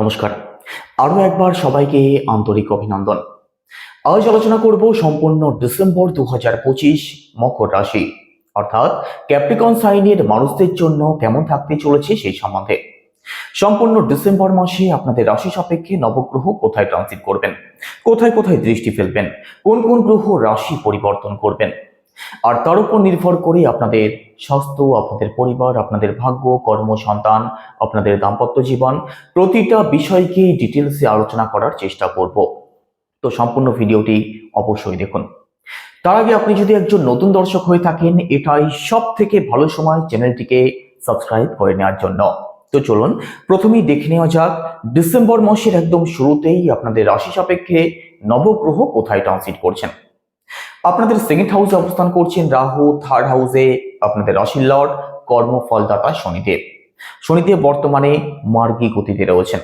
নমস্কার। আরও একবার সবাইকে আন্তরিক অভিনন্দন। আজ আলোচনা করব সম্পূর্ণ ডিসেম্বর দু হাজার পঁচিশ মকর রাশি। অর্থাৎ ক্যাপ্রিকন সাইনের মানুষদের জন্য কেমন থাকতে চলেছে সেই সম্বন্ধে। সম্পূর্ণ ডিসেম্বর মাসে আপনাদের রাশি সাপেক্ষে নবগ্রহ কোথায় ট্রানজিট করবেন? কোথায় কোথায় দৃষ্টি ফেলবেন? কোন কোন গ্রহ রাশি পরিবর্তন করবেন? আর তার উপর নির্ভর করে আপনাদের স্বাস্থ্য, আপনাদের পরিবার, আপনাদের ভাগ্য, কর্ম, সন্তান, আপনাদের দাম্পত্য জীবন, প্রতিটা বিষয়কে ডিটেলসে আলোচনা করার চেষ্টা করব। তো সম্পূর্ণ ভিডিওটি অবশ্যই দেখুন। তার আগে আপনি যদি একজন নতুন দর্শক হয়ে থাকেন, এটাই সব থেকে ভালো সময় চ্যানেলটিকে সাবস্ক্রাইব করে নেওয়ার জন্য। তো চলুন, প্রথমেই দেখে নেওয়া যাক, ডিসেম্বর মাসের একদম শুরুতেই আপনাদের রাশি সাপেক্ষে নবগ্রহ কোথায় ট্রানজিট করছেন। আপনাদের সেকেন্ড হাউসে অবস্থান করছেন রাহু থার্ড হাউসে আপনাদের রাশির লর্ড, কর্মফলদাতা শনিদেব। শনিদেব বর্তমানে মার্গী গতিতে রয়েছেন।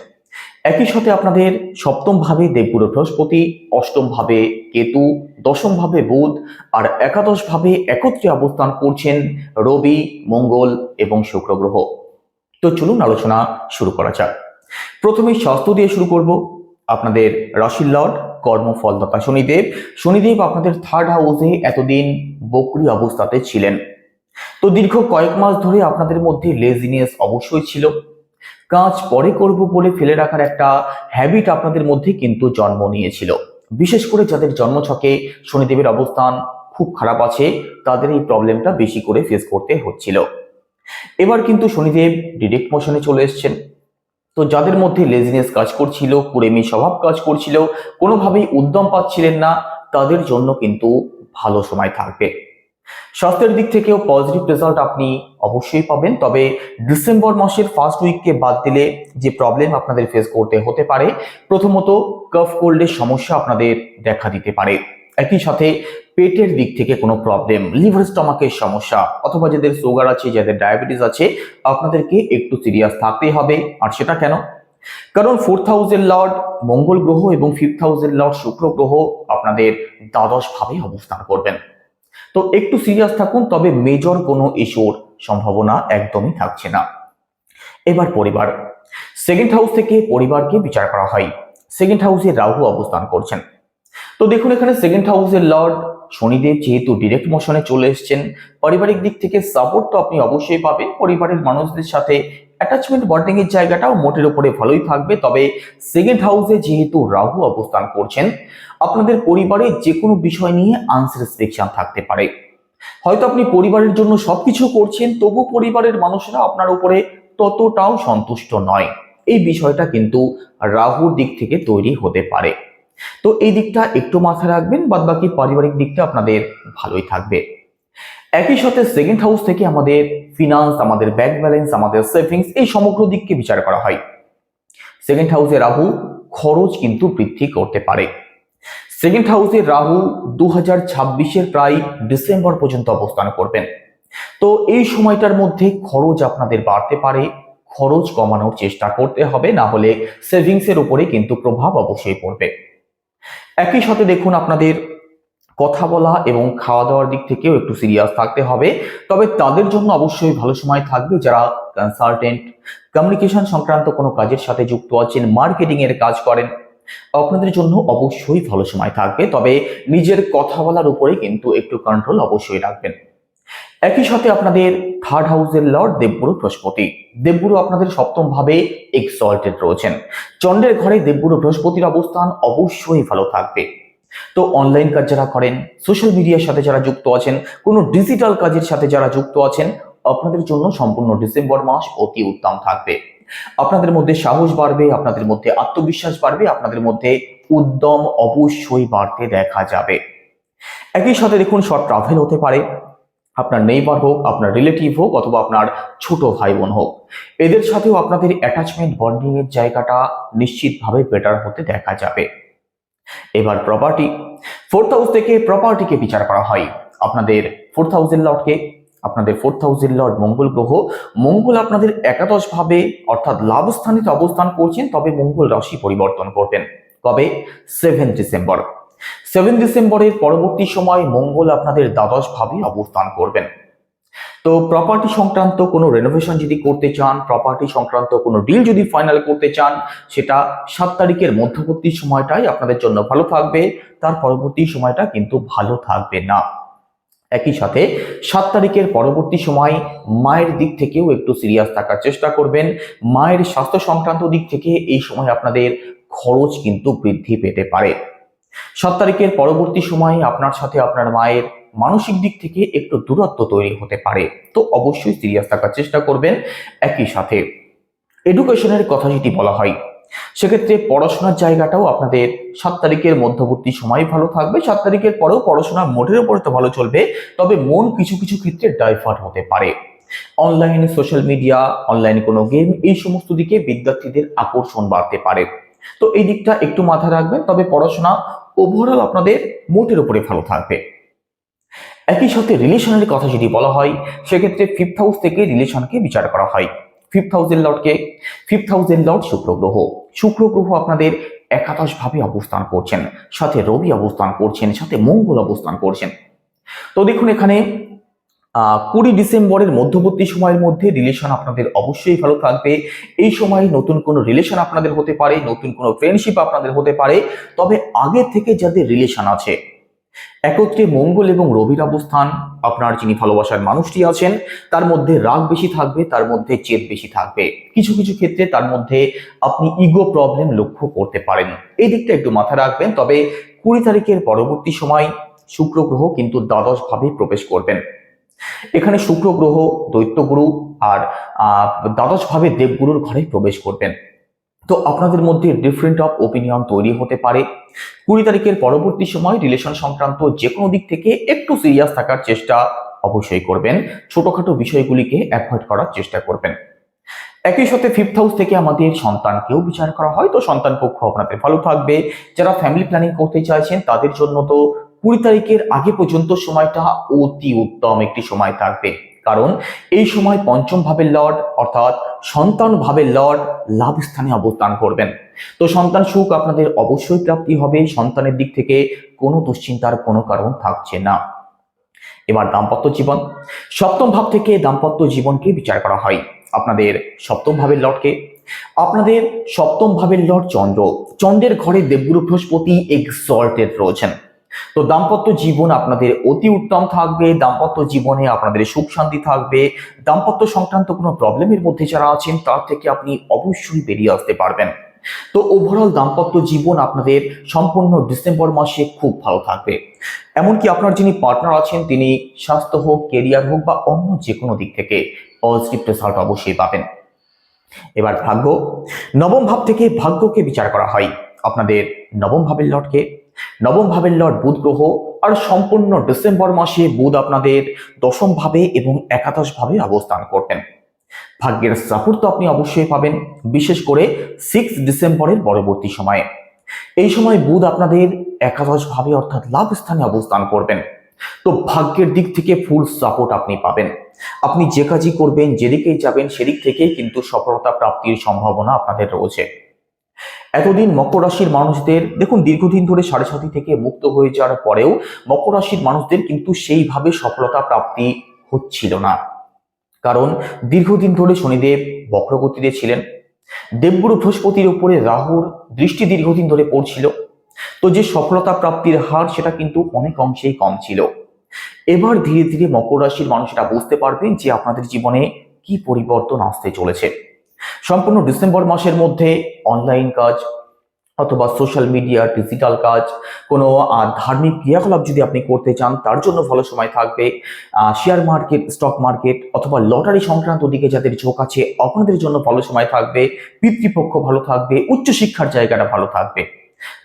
একই সাথে আপনাদের সপ্তম ভাবে দেবগুরু বৃহস্পতি অষ্টম ভাবে কেতু দশম ভাবে বুধ আর একাদশ ভাবে একত্রে অবস্থান করছেন রবি, মঙ্গল এবং শুক্র গ্রহ। তো চলুন আলোচনা শুরু করা যাক। প্রথমে স্বাস্থ্য দিয়ে শুরু করব। আপনাদের রাশির লর্ড কর্মফলদাতা শনিদেব। শনিদেব আপনাদের থার্ড হাউসে এতদিন বকরি অবস্থাতে ছিলেন। তো দীর্ঘ কয়েক মাস ধরে আপনাদের মধ্যে লেজিনেস অবশ্যই ছিল। কাজ পরে করব বলে ফেলে রাখার একটা হ্যাবিট আপনাদের মধ্যে কিন্তু জন্ম নিয়েছিল। বিশেষ করে যাদের জন্মছকে শনিদেবের অবস্থান খুব খারাপ আছে, তাদের এই প্রবলেমটা বেশি করে ফেস করতে হচ্ছিল। এবার কিন্তু শনিদেব ডিরেক্ট মোশনে চলে এসছেন। তো যাদের মধ্যে লেজিনেস কাজ করছিল, কুড়েমি স্বভাব কাজ করছিল, কোনোভাবেই উদ্যম পাচ্ছিলেন না, তাদের জন্য কিন্তু ভালো সময় থাকবে। স্বাস্থ্যের দিক থেকেও পজিটিভ রেজাল্ট আপনি অবশ্যই পাবেন, তবে ডিসেম্বর মাসের ফার্স্ট উইককে বাদ দিলে যে প্রবলেম আপনাদের ফেস করতে হতে পারে, প্রথমত কফ কোল্ডের সমস্যা আপনাদের দেখা দিতে পারে। একই সাথে পেটের দিক থেকে কোনো প্রবলেম লিভার স্টমাকের সমস্যা অথবা যাদের সুগার আছে, যাদের ডায়াবেটিস আছে, আপনাদেরকে একটু সিরিয়াস থাকতেই হবে। আর সেটা কেন? কারণ ফোর্থ হাউসের লর্ড মঙ্গল গ্রহ এবং ফিফথ হাউসের লর্ড শুক্র গ্রহ আপনাদের দ্বাদশ ভাবে অবস্থান করবেন। তো একটু সিরিয়াস থাকুন, তবে মেজর কোনো ইস্যুর সম্ভাবনা একদমই থাকছে না। এবার পরিবার। সেকেন্ড হাউস থেকে পরিবারকে বিচার করা হয়। সেকেন্ড হাউসে রাহু অবস্থান করছেন। তো দেখুন, এখানে সেকেন্ড হাউসের লর্ড শনিদেব যেহেতু ডিরেক্ট মোশনে চলে এসছেন, পারিবারিক দিক থেকে সাপোর্ট তো আপনি অবশ্যই পাবেন। পরিবারের মানুষদের সাথে অ্যাটাচমেন্ট বন্ডিং এর জায়গাটাও মোটের উপরে ভালোই থাকবে। তবে সেকেন্ড হাউসে যেহেতু রাহু অবস্থান করছেন, আপনাদের পরিবারে যে কোনো বিষয় নিয়ে আনস্যাটিসফ্যাকশন থাকতে পারে। হয়তো আপনি পরিবারের জন্য সবকিছু করছেন, তবু পরিবারের মানুষরা আপনার উপরে ততটাও সন্তুষ্ট নয়। এই বিষয়টা কিন্তু রাহুর দিক থেকে তৈরি হতে পারে। তো এই দিকটা একটু মাথায় রাখবেন বাদ বাকি পারিবারিক দিকটা আপনাদের ভালোই থাকবে। একই সাথে সেকেন্ড হাউস থেকে আমাদের ফিনান্স আমাদের ব্যাংক ব্যালেন্স আমাদের সেভিংস এই সমগ্র দিককে বিচার করা হয়। সেকেন্ড হাউসে রাহু খরচ কিন্তু বৃদ্ধি করতে পারে। সেকেন্ড হাউসে রাহু দু হাজার ছাব্বিশের প্রায় ডিসেম্বর পর্যন্ত অবস্থান করবেন। তো এই সময়টার মধ্যে খরচ আপনাদের বাড়তে পারে, খরচ কমানোর চেষ্টা করতে হবে, না হলে সেভিংসের উপরে কিন্তু প্রভাব অবশ্যই পড়বে। একই সাথে দেখুন আপনাদের কথা বলা এবং খাওয়া দাওয়ার দিক থেকেও একটু সিরিয়াস থাকতে হবে। তবে তাদের জন্য অবশ্যই ভালো সময় থাকবে যারা কনসালটেন্ট কমিউনিকেশন সংক্রান্ত কোনো কাজের সাথে যুক্ত আছেন মার্কেটিং এর কাজ করেন। আপনাদের জন্য অবশ্যই ভালো সময় থাকবে, তবে নিজের কথা বলার উপরে কিন্তু একটু কন্ট্রোল অবশ্যই রাখবেন। একই সাথে আপনাদের থার্ড হাউসের লর্ড দেবগুরু বৃহস্পতি। দেবগুরু আপনাদের সপ্তম ভাবে এক্সল্টেড রয়েছেন। চন্দ্রের ঘরে দেবগুরু বৃহস্পতির অবস্থান অবশ্যই ভালো থাকবে। তো অনলাইন কাজ যারা করেন সোশ্যাল মিডিয়ার সাথে যারা যুক্ত আছেন, কোনো ডিজিটাল কাজের সাথে যারা যুক্ত আছেন, আপনাদের জন্য সম্পূর্ণ ডিসেম্বর মাস অতি উত্তম থাকবে। আপনাদের মধ্যে সাহস বাড়বে, আপনাদের মধ্যে আত্মবিশ্বাস বাড়বে, আপনাদের মধ্যে উদ্যম অবশ্যই বাড়তে দেখা যাবে। একই সাথে দেখুন শর্ট ট্রাভেল হতে পারে। আপনার নেইবার হোক, আপনার রিলেটিভ হোক অথবা আপনার ছোট ভাই বোন হোক। এদের সাথেও আপনাদের অ্যাটাচমেন্ট বন্ডিং এর জায়গাটা নিশ্চিতভাবে বেটার হতে দেখা যাবে। এবার প্রপার্টি ফোর্থ হাউস থেকে প্রপার্টিকে বিচার করা হয়। আপনাদের ফোর্থ হাউসের লর্ডকে আপনাদের ফোর্থ হাউসের লর্ড মঙ্গল গ্রহ, মঙ্গল আপনাদের একাদশ ভাবে অর্থাৎ লাভ স্থানিতে অবস্থান করছেন, তবে মঙ্গল রাশি পরিবর্তন করবেন। কবে? সেভেন ডিসেম্বর সেভেন ডিসেম্বরের পরবর্তী সময় মঙ্গল আপনাদের দ্বাদশ ভাবে অবস্থান করবেন। তো প্রপার্টি সংক্রান্ত কোনো রেনোভেশন যদি করতে চান প্রপার্টি সংক্রান্ত কোনো ডিল যদি ফাইনাল করতে চান, সেটা সাত তারিখের মধ্যবর্তী সময়টাই আপনাদের জন্য ভালো থাকবে। তার পরবর্তী সময়টা কিন্তু ভালো থাকবে না। একই সাথে সাত তারিখের পরবর্তী সময় মায়ের দিক থেকেও একটু সিরিয়াস থাকার চেষ্টা করবেন। মায়ের স্বাস্থ্য সংক্রান্ত দিক থেকে এই সময় আপনাদের খরচ কিন্তু বৃদ্ধি পেতে পারে। সাত তারিখের পরবর্তী সময়ে আপনার সাথে আপনার মায়ের মানসিক দিক থেকে একটু দূরত্ব তৈরি হতে পারে। তো অবশ্যই সিরিয়াস থাকার চেষ্টা করবেন একই সাথে। এডুকেশনের কথা যদি বলা হয়, সেক্ষেত্রে পড়াশোনার জায়গাটাও আপনাদের সাত তারিখের মধ্যবর্তী সময় ভালো থাকবে। সাত তারিখের পরেও পড়াশোনা মোটের উপরে তো ভালো চলবে, তবে মন কিছু কিছু ক্ষেত্রে ডাইভার্ট হতে পারে। অনলাইন সোশ্যাল মিডিয়া অনলাইন কোনো গেম এই সমস্ত দিকে বিদ্যার্থীদের আকর্ষণ বাড়তে পারে। তো এই দিকটা একটু মাথায় রাখবেন, তবে পড়াশোনা ওভারঅল আপনাদের মোটের উপরে ভালো থাকবে। একই সাথে রিলেশনের কথা যদি বলা হয়, সেক্ষেত্রে ফিফথ হাউস থেকে রিলেশনকে বিচার করা হয়। ফিফথ হাউসের লর্ডকে ফিফথ হাউসের লর্ড শুক্র গ্রহ। শুক্র গ্রহ আপনাদের একাদশভাবে অবস্থান করছেন, সাথে রবি অবস্থান করছেন, সাথে মঙ্গল অবস্থান করছেন। তো দেখুন এখানে কুড়ি ডিসেম্বরের মধ্যবর্তী সময়ের মধ্যে রিলেশন আপনাদের অবশ্যই ভালো থাকবে। এই সময় নতুন কোনো রিলেশন আপনাদের হতে পারে, নতুন কোনো ফ্রেন্ডশিপ আপনাদের হতে পারে। তবে আগে থেকে যাদের রিলেশন আছে, একত্রে মঙ্গল এবং রবির অবস্থান, আপনার যিনি ভালোবাসার মানুষটি আছেন, তার মধ্যে রাগ বেশি থাকবে, তার মধ্যে জেদ বেশি থাকবে। কিছু কিছু ক্ষেত্রে তার মধ্যে আপনি ইগো প্রবলেম লক্ষ্য করতে পারেন। এই দিকটা একটু মাথায় রাখবেন, তবে কুড়ি তারিখের পরবর্তী সময় শুক্র গ্রহ কিন্তু দ্বাদশ ভাবে প্রবেশ করবেন। এখানে শুক্র গ্রহ দৈত্যগুরু আর আহ, দ্বাদশ ভাবে দেবগুরুর ঘরে প্রবেশ করবেন। তো আপনাদের মধ্যে ডিফারেন্ট অফ ওপিনিয়ন তৈরি হতে পারে। কুড়ি তারিখের পরবর্তী সময় রিলেশন সংক্রান্ত যে কোনো দিক থেকে একটু সিরিয়াস থাকার চেষ্টা অবশ্যই করবেন। ছোটখাটো বিষয়গুলিকে অ্যাভয়েড করার চেষ্টা করবেন। একই সাথে ফিফথ হাউস থেকে আমাদের সন্তানকেও বিচার করা হয়। তো সন্তান পক্ষ আপনাদের ভালো থাকবে। যারা ফ্যামিলি প্ল্যানিং করতে চাইছেন তাদের জন্য তো কুড়ি তারিখের আগে পর্যন্ত সময়টা অতি উত্তম একটি সময় থাকবে। কারণ এই সময় পঞ্চম ভাবের লর্ড, অর্থাৎ সন্তান ভাবের লর্ড লাভ স্থানে অবস্থান করবেন। তো সন্তান সুখ আপনাদের অবশ্যই প্রাপ্তি হবে, সন্তানের দিক থেকে কোনো দুশ্চিন্তার কোনো কারণ থাকছে না। এবার দাম্পত্য জীবন। সপ্তম ভাব থেকে দাম্পত্য জীবনকে বিচার করা হয় আপনাদের সপ্তম ভাবের লর্ডকে। আপনাদের সপ্তম ভাবের লর্ড চন্দ্র। চন্দ্রের ঘরে দেবগুরু বৃহস্পতি এক্সল্টেড রয়েছেন। তো দাম্পত্য জীবন আপনাদের অতি উত্তম থাকবে, দাম্পত্য জীবনে আপনাদের সুখ শান্তি থাকবে। দাম্পত্য সংক্রান্ত কোনো প্রবলেমের মধ্যে যারা আছেন, তার থেকে আপনি অবশ্যই বেরিয়ে আসতে পারবেন। তো ওভারঅল দাম্পত্য জীবন আপনাদের সম্পূর্ণ ডিসেম্বর মাসে খুব ভালো থাকবে। এমনকি আপনার যিনি পার্টনার আছেন, তিনি স্বাস্থ্য হোক কেরিয়ার হোক বা অন্য যে কোনো দিক থেকে পজিটিভ রেজাল্ট অবশ্যই পাবেন। এবার ভাগ্য। নবম ভাব থেকে ভাগ্যকে বিচার করা হয়। আপনাদের নবম ভাবের লর্ডকে নবম ভাবের লর্ড বুধ গ্রহ আর সম্পূর্ণ ডিসেম্বর মাসে বুধ আপনাদের দশম ভাবে এবং একাদশ ভাবে অবস্থান করবেন ভাগ্যের সাপোর্ট তো আপনি অবশ্যই পাবেন, বিশেষ করে সিক্স ডিসেম্বরের পরবর্তী সময়ে। এই সময় বুধ আপনাদের একাদশ ভাবে অর্থাৎ লাভ স্থানে অবস্থান করবেন। তো ভাগ্যের দিক থেকে ফুল সাপোর্ট আপনি পাবেন। আপনি যে কাজই করবেন, যেদিকেই যাবেন, সেদিক থেকেই কিন্তু সফলতা প্রাপ্তির সম্ভাবনা আপনাদের রয়েছে। এতদিন মকর রাশির মানুষদের, দেখুন, দীর্ঘদিন ধরে সাড়ে সাথী থেকে মুক্ত হয়ে যাওয়ার পরেও মকর রাশির মানুষদের কিন্তু সেইভাবে সফলতা প্রাপ্তি হচ্ছিল না। কারণ দীর্ঘদিন ধরে শনিদেব বক্রগতিতে ছিলেন। দেবগুরু বৃহস্পতির উপরে রাহুর দৃষ্টি দীর্ঘদিন ধরে পড়ছিল। তো যে সফলতা প্রাপ্তির হার, সেটা কিন্তু অনেক অংশেই কম ছিল। এবার ধীরে ধীরে মকর রাশির মানুষরা বুঝতে পারবেন যে আপনাদের জীবনে কি পরিবর্তন আসতে চলেছে। সম্পূর্ণ ডিসেম্বর মাসের মধ্যে অনলাইন কাজ অথবা সোশ্যাল মিডিয়া ডিজিটাল কাজ, কোনো ধার্মিক ক্রিয়াকলাপ যদি আপনি করতে চান, তার জন্য ভালো সময় থাকবে। শেয়ার মার্কেট স্টক মার্কেট অথবা লটারি সংক্রান্ত দিকে যাদের ঝোঁক আছে, আপনাদের জন্য ভালো সময় থাকবে। পিতৃপক্ষ ভালো থাকবে, উচ্চশিক্ষার জায়গাটা ভালো থাকবে।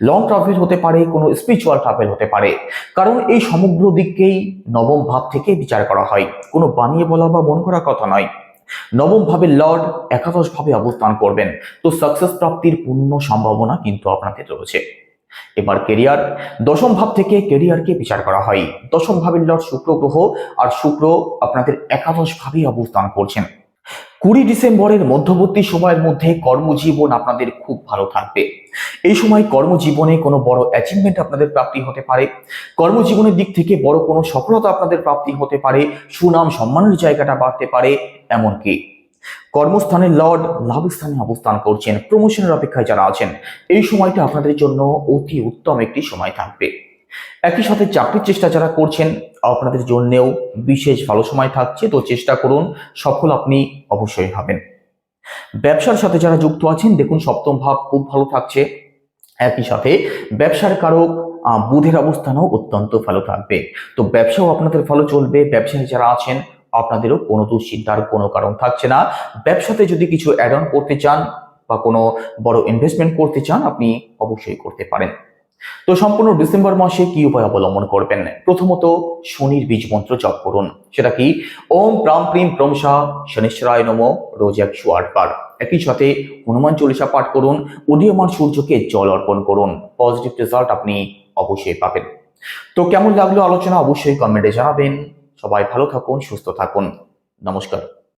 লং ট্রাভেল হতে পারে, কোনো স্পিরিচুয়াল ট্রাভেল হতে পারে। কারণ এই সমগ্র দিককেই নবম ভাব থেকে বিচার করা হয়। কোনো বানিয়ে বলা বা মন করা কথা নয়। নবম ভাবে লর্ড একাদশ ভাবে অবস্থান করবেন। তো সাকসেস প্রাপ্তির পূর্ণ সম্ভাবনা কিন্তু আপনাকে রয়েছে। এবার কেরিয়ার দশম ভাব থেকে কেরিয়ারকে বিচার করা হয়। দশম ভাবের লর্ড শুক্র গ্রহ আর শুক্র আপনাদের একাদশ ভাবে অবস্থান করছেন। কুড়ি ডিসেম্বরের মধ্যবর্তী সময়ের মধ্যে কর্মজীবন আপনাদের খুব ভালো থাকবে। এই সময় কর্মজীবনে কোনো বড় অ্যাচিভমেন্ট আপনাদের প্রাপ্তি হতে পারে। কর্মজীবনের দিক থেকে বড় কোনো সফলতা আপনাদের প্রাপ্তি হতে পারে। সুনাম, সম্মানের জায়গাটা বাড়তে পারে এমনকি। কর্মস্থানে লর্ড লাভ স্থানে অবস্থান করছেন। প্রমোশনের অপেক্ষায় যারা আছেন, এই সময়টা আপনাদের জন্য অতি উত্তম একটি সময় থাকবে। একই সাথে চাকরির চেষ্টা যারা করছেন আপনাদের জন্যেও বিশেষ ভালো সময় থাকছে, তো চেষ্টা করুন, সফল আপনি অবশ্যই হবেন। ব্যবসার সাথে যারা যুক্ত আছেন, দেখুন সপ্তম ভাব খুব ভালো থাকছে। একই সাথে ব্যবসার কারক বুধের অবস্থানও অত্যন্ত ভালো থাকবে। তো ব্যবসাও আপনাদের ভালো চলবে, ব্যবসায়ী যারা আছেন, আপনাদেরও কোনো দুশ্চিন্তার কোনো কারণ থাকছে না। ব্যবসাতে যদি কিছু অ্যাড অন করতে চান বা কোনো বড় ইনভেস্টমেন্ট করতে চান, আপনি অবশ্যই করতে পারেন। তো সম্পূর্ণ ডিসেম্বর মাসে কি উপায় অবলম্বন করবেন? প্রথমত শনির বীজ মন্ত্র জপ করুন। সেটা কি? ওম প্রাম প্রিম প্রমসা শনিশ্চরায় নম রোজ একশো আটবার একই সাথে হনুমান চল্লিশা পাঠ করুন। উদীয়মান সূর্যকে জল অর্পণ করুন। পজিটিভ রেজাল্ট আপনি অবশ্যই পাবেন। তো কেমন লাগল আলোচনা অবশ্যই কমেন্টে জানাবেন। সবাই ভালো থাকুন, সুস্থ থাকুন। নমস্কার।